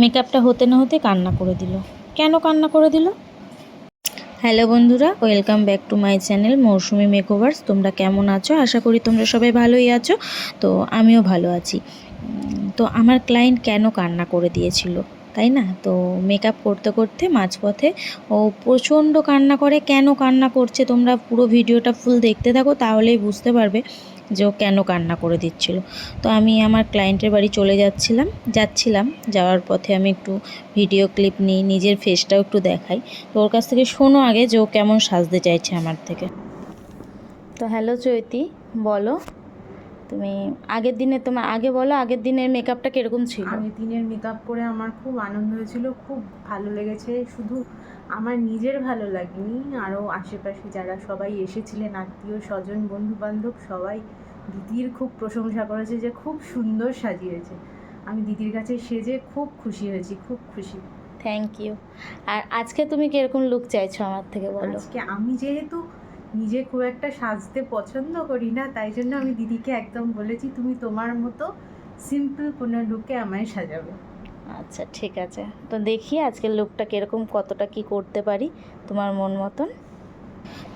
মেকআপটা হতে না হতে কান্না করে দিল। কেন কান্না করে দিল? হ্যালো বন্ধুরা, welcome back to my channel Mousumi makeovers. তোমরা কেমন আছো? আশা করি তোমরা সবাই ভালোই আছো। তো আমিও ভালো আছি। তো আমার ক্লায়েন্ট কেন কান্না করে দিয়েছিল, তাই না? তো মেকআপ করতে করতে মাঝপথে ও প্রচণ্ড কান্না করে। কেন কান্না করছে? তোমরা পুরো ভিডিওটা ফুল দেখতে থাকো, তাহলেই বুঝতে পারবে। যে ও কেন কান্না করে দিচ্ছিল। তো আমি আমার ক্লায়েন্টের বাড়ি চলে যাচ্ছিলাম যাচ্ছিলাম, যাওয়ার পথে আমি একটু ভিডিও ক্লিপ নিই, নিজের ফেসটাও একটু দেখাই। তো ওর কাছ থেকে শোনো আগে যে ও কেমন সাজতে চাইছে আমার থেকে। তো হ্যালো চৈতি, বলো। তুমি আগের দিনে তোমার আগে বলো আগের দিনের মেকআপটা কীরকম ছিল? আগের দিনের মেকআপ করে আমার খুব আনন্দ হয়েছিল খুব ভালো লেগেছে। শুধু আমার নিজের ভালো লাগেনি আরও আশেপাশে যারা সবাই এসেছিলেন আত্মীয় স্বজন বন্ধু বান্ধব সবাই দিদির খুব প্রশংসা করেছে যে খুব সুন্দর সাজিয়েছে। আমি দিদির কাছে সেজে খুব খুশি হয়েছি খুব খুশি। থ্যাংক ইউ আর আজকে তুমি কীরকম লুক চাইছো আমার থেকে বলো? আজকে আমি যেহেতু নিজে খুব একটা সাজতে পছন্দ করি না, তাই জন্য আমি দিদিকে একদম বলেছি, তুমি তোমার মতো সিম্পল কোনো লুকে আমায় সাজাবে। আচ্ছা ঠিক আছে। তো দেখি আজকের লুকটা কীরকম, কতটা কি করতে পারি তোমার মন মতন।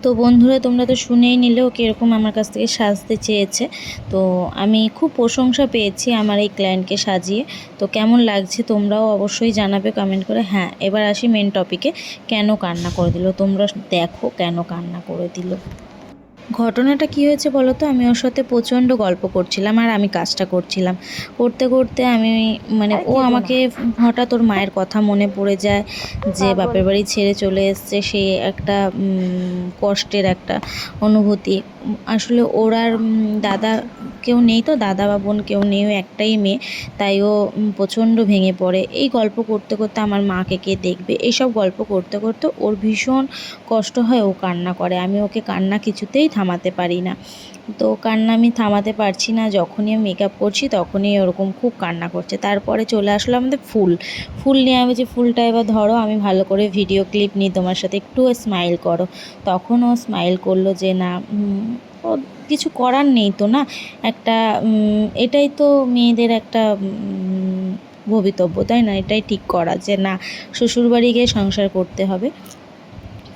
তো বন্ধুরা, তোমরা তো শুনেই নিলে কীরকম আমার কাছ থেকে সাজতে চেয়েছে। তো আমি খুব প্রশংসা পেয়েছি আমার এই ক্লায়েন্টকে সাজিয়ে। তো কেমন লাগছে তোমরাও অবশ্যই জানাবে কমেন্ট করে। হ্যাঁ এবার আসি মেন টপিকে কেন কান্না করে দিল? তোমরা দেখো কেন কান্না করে দিল। ঘটনাটা কি হয়েছে বলো তো? আমি ওর সাথে প্রচণ্ড গল্প করছিলাম আর আমি কাজটা করছিলাম। করতে করতে আমি মানে ও আমাকে হঠাৎ ওর মায়ের কথা মনে পড়ে যায় যে বাপের বাড়ি ছেড়ে চলে এসছে সে একটা কষ্টের একটা অনুভূতি। আসলে ওর আর দাদা কেউ নেই তো দাদা বা বোন কেউ নেই একটাই মেয়ে। তাই ও প্রচণ্ড ভেঙে পড়ে। এই গল্প করতে করতে আমার মাকে কে দেখবে? এইসব গল্প করতে করতে ওর ভীষণ কষ্ট হয় ও কান্না করে। আমি ওকে কান্না কিছুতেই থামাতে পারি না। তো কান্না আমি থামাতে পারছি না। যখনই আমি মেকআপ করছি তখনই ওরকম খুব কান্না করছে। তারপরে চলে আসলো আমাদের ফুল। ফুল নিয়ে আমি যে ফুলটা এবার ধরো, আমি ভালো করে ভিডিও ক্লিপ নিই, তোমার সাথে একটু স্মাইল করো। তখন ও স্মাইল করল যে, না কিছু করার নেই তো না? একটা এটাই তো মেয়েদের একটা ভবিতব্য, তাই না? এটাই ঠিক করা যে, না, শ্বশুরবাড়ি গিয়ে সংসার করতে হবে।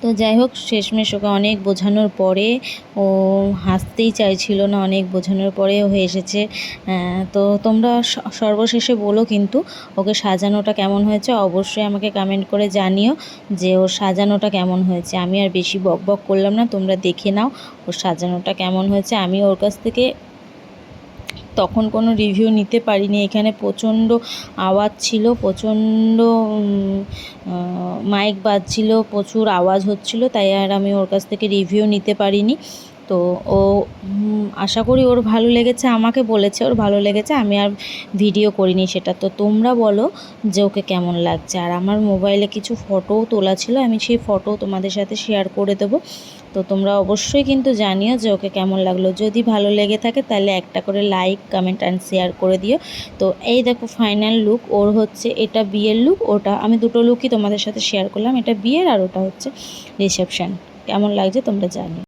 তো যাই হোক, শেষমেশ ওকে অনেক বোঝানোর পরে ও হাসতেই চাইছিল না, অনেক বোঝানোর পরে ও এসেছে। তো তোমরা সর্বশেষে বলো কিন্তু, ওকে সাজানোটা কেমন হয়েছে? অবশ্যই আমাকে কমেন্ট করে জানিও যে ওর সাজানোটা কেমন হয়েছে। আমি আর বেশি বক বক করলাম না, তোমরা দেখে নাও ওর সাজানোটা কেমন হয়েছে। আমি ওর কাছ থেকে তখন কোনো রিভিউ নিতে পারিনি। এখানে প্রচণ্ড আওয়াজ ছিল, প্রচণ্ড মাইক বাজছিল, প্রচুর আওয়াজ হচ্ছিল, তাই আর আমি ওর কাছ থেকে রিভিউ নিতে পারিনি। তো ও আশা করি ওর ভালো লেগেছে, আমাকে বলেছে ওর ভালো লেগেছে, আমি আর ভিডিও করিনি সেটা। তো তোমরা বলো যে ওকে কেমন লাগছে। আর আমার মোবাইলে কিছু ফটোও তোলা ছিল, আমি সেই ফটো তোমাদের সাথে শেয়ার করে দেবো। তো তোমরা অবশ্যই কিন্তু জানিও যে ওকে কেমন লাগল। যদি ভালো লেগে থাকে তাহলে একটা করে লাইক কমেন্ট অ্যান্ড শেয়ার করে দিও। তো এই দেখো ফাইনাল লুক ওর হচ্ছে এটা বিয়ের লুক ওটা আমি দুটো লুকই তোমাদের সাথে শেয়ার করলাম, এটা বিয়ের আর ওটা হচ্ছে রিসেপশন কেমন লাগছে তোমরা জানিও।